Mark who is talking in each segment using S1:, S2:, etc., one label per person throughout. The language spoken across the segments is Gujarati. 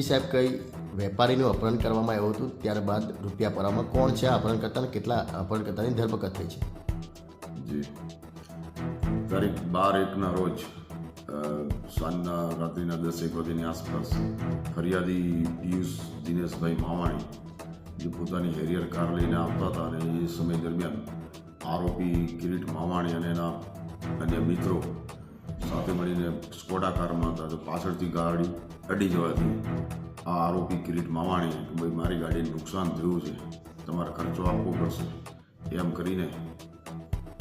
S1: જી સાહેબ, કઈ વેપારીનું અપહરણ કરવામાં આવ્યું હતું? ત્યારબાદ રૂપિયા પરામાં કોણ છે અપહરણકર્તા અને કેટલા અપહરણકર્તાની ધરપકડ થઈ છે?
S2: જી. તારીખ બાર એકના રોજ સાંજના રાત્રિના દસ એક વાગ્યાની આસપાસ ફરિયાદી પિયુષ દિનેશભાઈ માવાણી, જે પોતાની હેરિયર કાર લઈને આવતા હતા અને એ સમય દરમિયાન આરોપી કિરીટ માવાણી અને એના અન્ય મિત્રો સાથે મળીને સ્કોડા કારમાં હતા, તો પાછળથી ગાડી અડી જવાથી આ આરોપી કિરીટ માવાણી કે ભાઈ, મારી ગાડીને નુકસાન થયું છે, તમારે ખર્ચો આપવો પડશે. એમ કરીને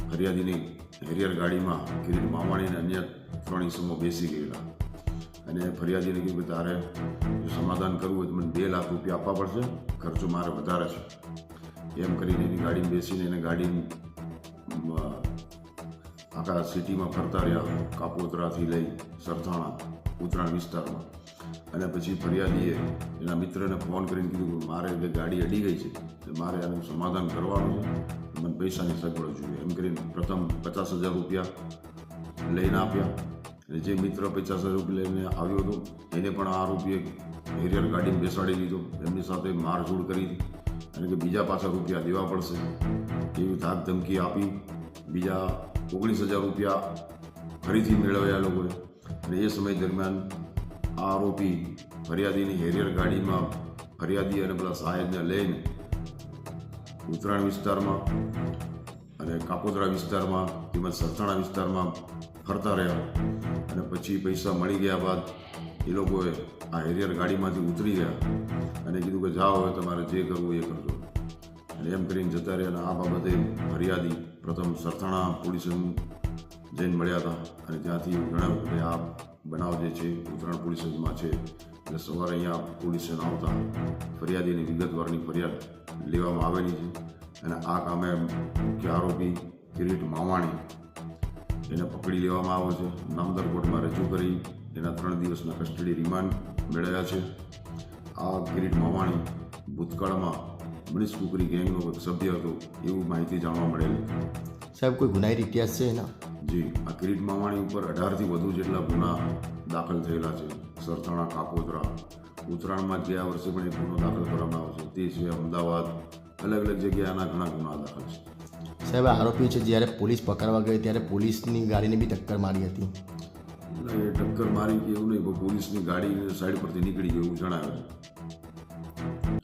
S2: ફરિયાદીની હેરિયર ગાડીમાં કિરીટ માવાણીને અન્ય ત્રણ ઇસમો બેસી ગયેલા. અને ફરિયાદીને કીધું કે તારે સમાધાન કરવું હોય તો મને બે લાખ રૂપિયા આપવા પડશે, ખર્ચો મારે વધારે છે. એમ કરીને એની ગાડીમાં બેસીને એને ગાડી આખા સિટીમાં ફરતા રહ્યા કાપોતરાથી લઈ સરથાણા, ઉત્તરાયણ વિસ્તારમાં. અને પછી ફરિયાદીએ એના મિત્રને ફોન કરીને કીધું કે મારે જે ગાડી અડી ગઈ છે, તો મારે આનું સમાધાન કરવાનું છે. મને પૈસાની સગવડ જોઈએ. એમ કરીને પ્રથમ પચાસ હજાર રૂપિયા લઈને આપ્યા. અને જે મિત્ર પચાસ હજાર રૂપિયા લઈને આવ્યો હતો, એને પણ આ રૂપિયે હેરિયર ગાડીમાં બેસાડી દીધો. એમની સાથે મારઝૂડ કરી અને કે બીજા પાછા રૂપિયા દેવા પડશે, એવી ધાક ધમકી આપી. બીજા ઓગણીસ હજાર રૂપિયા ફરીથી મેળવ્યા લોકોએ. અને એ સમય દરમિયાન આ આરોપી ફરિયાદીની હેરિયર ગાડીમાં ફરિયાદી અને પેલા સાહેબને લઈને ઉત્તરાયણ વિસ્તારમાં અને કાપોદરા વિસ્તારમાં તેમજ સરથાણા વિસ્તારમાં ફરતા રહ્યા. અને પછી પૈસા મળી ગયા બાદ એ લોકોએ આ હેરિયર ગાડીમાંથી ઉતરી ગયા અને કીધું કે જાઓ હવે તમારે જે કરવું એ કરજો. અને એમ કરીને જતા રહ્યા અને આ બાબતે ફરિયાદી પ્રથમ સરથાણા પોલીસ જઈને મળ્યા હતા અને ત્યાંથી જણાવ્યું કે આ બનાવ જે છે ઉત્તરાયણ પોલીસ છે. એટલે સવારે અહીંયા પોલીસ સ્ટેશન આવતા ફરિયાદીની વિગતવારની ફરિયાદ લેવામાં આવેલી છે અને આ કામે મુખ્ય આરોપી કિરીટ માવાણી એને પકડી લેવામાં આવ્યો છે. નામદાર કોર્ટમાં રજૂ કરી એના ત્રણ દિવસના કસ્ટડી રિમાન્ડ મેળવ્યા છે. આ કિરીટ માવાણી ભૂતકાળમાં મનીષ કુકરી ગેંગનો એક સભ્ય હતો એવું માહિતી જાણવા મળેલી.
S1: સાહેબ કોઈ ગુનાહિત ઇતિહાસ છે એના?
S2: જી આ કિરીટ માવાણી ઉપર અઢારથી વધુ જેટલા ગુના દાખલ થયેલા છે. સરથાણા કાપોદરા ઉત્તરાયણમાં ગયા વર્ષે પણ એક ગુનો દાખલ કરવામાં આવ્યો છે તે સિવાય અમદાવાદ. અલગ અલગ જગ્યાએ આના ઘણા ગુના દાખલ છે.
S1: સાહેબ આરોપીઓ આરોપી છે જ્યારે પોલીસ પકડવા ગઈ ત્યારે પોલીસની ગાડીને બી ટક્કર મારી હતી.
S2: ટક્કર મારી કે એવું નહીં પોલીસની ગાડી સાઈડ પરથી નીકળી ગયું એવું જણાવ્યું. છે